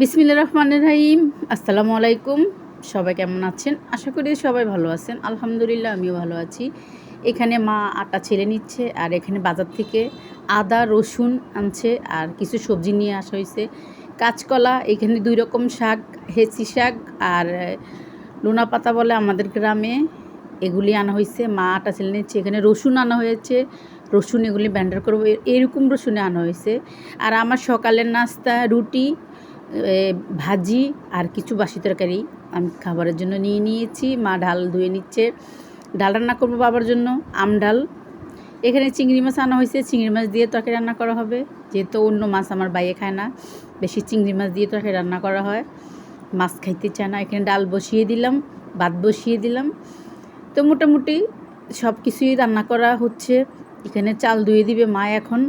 বিসমিল্লা রহমানের রাহিম। আসসালামু আলাইকুম। সবাই কেমন আছেন? আশা করি সবাই ভালো আছেন। আলহামদুলিল্লাহ, আমিও ভালো আছি। এখানে মা আটা ছেলে নিচ্ছে আর এখানে বাজার থেকে আদা, রসুন আনছে আর কিছু সবজি নিয়ে আসা হয়েছে। কাঁচকলা, এখানে দুই রকম শাক, হেঁচি শাক আর লোনা পাতা বলে আমাদের গ্রামে এগুলি আনা হয়েছে। মা আটা ছেলে নিচ্ছে। এখানে রসুন আনা হয়েছে। রসুন এগুলি ব্যান্ডার করব। এরকম রসুনে আনা হয়েছে। আর আমার সকালের নাস্তা, রুটি ভাজি আর কিছু বাসি তরকারি আমি খাবারের জন্য নিয়ে নিয়েছি। মা ডাল ধুয়ে নিচ্ছে। ডাল রান্না করব বাবার জন্য, আম ডাল। এখানে চিংড়ি মাছ আনা হয়েছে। চিংড়ি মাছ দিয়ে তরকারি রান্না করা হবে। যেহেতু অন্য মাছ আমার বাইরে খায় না, বেশি চিংড়ি মাছ দিয়ে তরকারি রান্না করা হয়। মাছ খাইতে চায় না। এখানে ডাল বসিয়ে দিলাম, ভাত বসিয়ে দিলাম। তো মোটামুটি সব কিছুই রান্না করা হচ্ছে। এখানে চাল ধুয়ে দিবে মা এখন।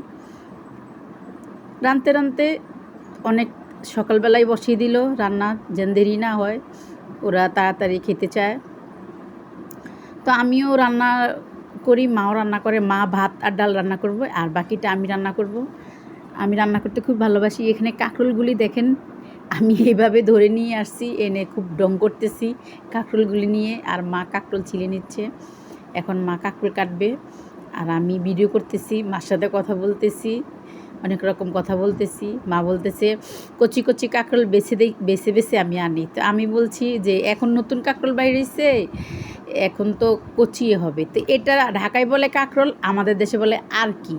রানতে রানতে অনেক সকালবেলায় বসিয়ে দিল, রান্না যেন দেরি না হয়, ওরা তাড়াতাড়ি খেতে চায়। তো আমিও রান্না করি, মাও রান্না করে, মা ভাত আর ডাল রান্না করব, আর বাকিটা আমি রান্না করব। আমি রান্না করতে খুব ভালোবাসি, এখানে কাঁকরোলগুলি দেখেন, আমি এইভাবে ধরে নিয়ে আসছি, এনে খুব ডং করতেছি কাঁকরোলগুলি নিয়ে, আর মা কাঁকরোল ছিলে নিচ্ছে। এখন মা কাঁকরোল কাটবে, আর আমি ভিডিও করতেছি, মার সাথে কথা বলতেছি। অনেক রকম কথা বলতেছি। মা বলতেছে, কচি কচি কাঁকরোল বেছে দেই, বেছে বেছে আমি আনি। তো আমি বলছি যে, এখন নতুন কাঁকরোল বাইরেছে, এখন তো কচি হবে। তো এটা ঢাকায় বলে কাঁকরোল, আমাদের দেশে বলে আর কি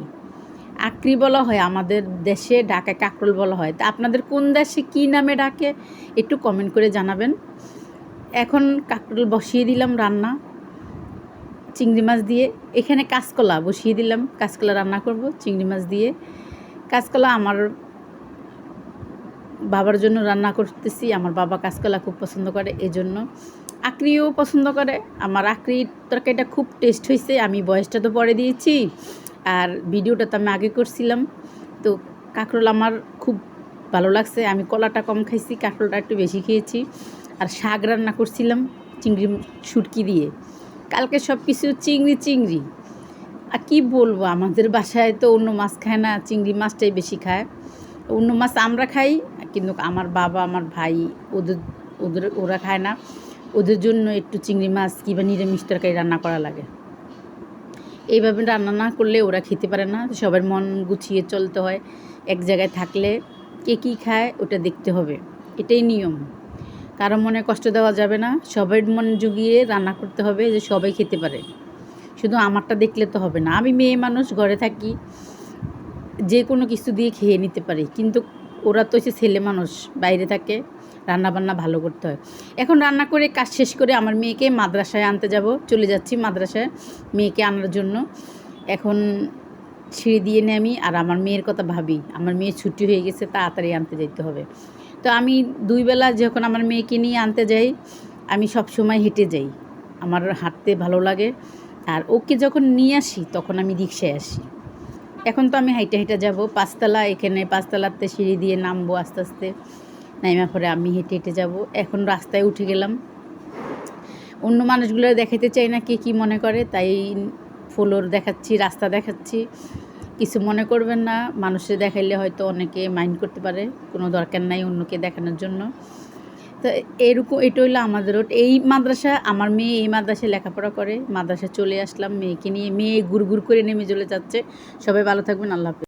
আক্রি বলা হয়, আমাদের দেশে ঢাকায় কাঁকরোল বলা হয়। তা আপনাদের কোন দেশে কী নামে ডাকে, একটু কমেন্ট করে জানাবেন। এখন কাঁকরোল বসিয়ে দিলাম রান্না, চিংড়ি মাছ দিয়ে। এখানে কাঁচকলা বসিয়ে দিলাম, কাঁচকলা রান্না করব, চিংড়ি মাছ দিয়ে। কাঁচকলা আমার বাবার জন্য রান্না করতেছি। আমার বাবা কাঁচকলা খুব পছন্দ করে, এজন্য আঁকড়িও পছন্দ করে। আমার আঁকড়ির তরকারিটা খুব টেস্ট হয়েছে আমি বয়সটা তো পরে দিয়েছি আর ভিডিওটা তো আমি আগে করছিলাম। তো কাঁকরোল আমার খুব ভালো লাগছে, আমি কলাটা কম খাইছি, কাঁকরোলটা একটু বেশি খেয়েছি আর শাক রান্না করছিলাম চিংড়ি, শুটকি দিয়ে। কালকে সব কিছু চিংড়ি চিংড়ি। আর কী বলব, আমাদের বাসায় তো অন্য মাছ খায় না, চিংড়ি মাছটাই বেশি খায়। অন্য মাছ আমরা খাই, কিন্তু আমার বাবা, আমার ভাই, ওদের ওদের, ওরা খায় না। ওদের জন্য একটু চিংড়ি মাছ কিংবা নিরামিষ তরকারি রান্না করা লাগে। এইভাবে রান্না না করলে ওরা খেতে পারে না। সবার মন গুছিয়ে চলতে হয়। এক জায়গায় থাকলে কে কী খায়, ওটা দেখতে হবে। এটাই নিয়ম। কারও মনে কষ্ট দেওয়া যাবে না। সবাই মন জুগিয়ে রান্না করতে হবে যে সবাই খেতে পারে। শুধু আমারটা দেখলে তো হবে না। আমি মেয়ে মানুষ, ঘরে থাকি, যে কোনো কিছু দিয়ে খেয়ে নিতে পারি। কিন্তু ওরা তো হচ্ছে ছেলে মানুষ, বাইরে থাকে রান্না বান্না ভালো করতে হয়। এখন রান্না করে, কাজ শেষ করে আমার মেয়েকে মাদ্রাসায় আনতে যাব। চলে যাচ্ছি মাদ্রাসায় মেয়েকে আনার জন্য। এখন সিঁড়ি দিয়ে নামি আর আমার মেয়ের কথা ভাবি। আমার মেয়ে ছুটি হয়ে গেছে, তাড়াতাড়ি আনতে যেতে হবে। তো আমি দুই বেলা যখন আমার মেয়েকে নিয়ে আনতে যাই, আমি সব সময় হেঁটে যাই। আমার হাঁটতে ভালো লাগে। আর ওকে যখন নিয়ে আসি, তখন আমি রিক্সায় আসি। এখন তো আমি হাইটে হেঁটে যাব, পাঁচতলা, এখানে পাঁচতলাতে সিঁড়ি দিয়ে নামবো আস্তে আস্তে। নাইমা পরে আমি হেঁটে হেঁটে যাব। এখন রাস্তায় উঠে গেলাম। অন্য মানুষগুলো দেখাতে চাই না কে কী মনে করে, তাই ফ্লোর দেখাচ্ছি, রাস্তা দেখাচ্ছি। কিছু মনে করবেন না, মানুষের দেখাইলে হয়তো অনেকে মাইন্ড করতে পারে, কোনো দরকার নাই অন্যকে দেখানোর জন্য। তো এরকম, এটা হইল আমাদের রোড এই মাদ্রাসা, আমার মেয়ে এই মাদ্রাসায় লেখাপড়া করে, মাদ্রাসায় চলে আসলাম মেয়েকে নিয়ে। মেয়ে গুড় গুড় করে নেমে চলে যাচ্ছে। সবাই ভালো থাকবেন, আল্লাহ হাফেজ।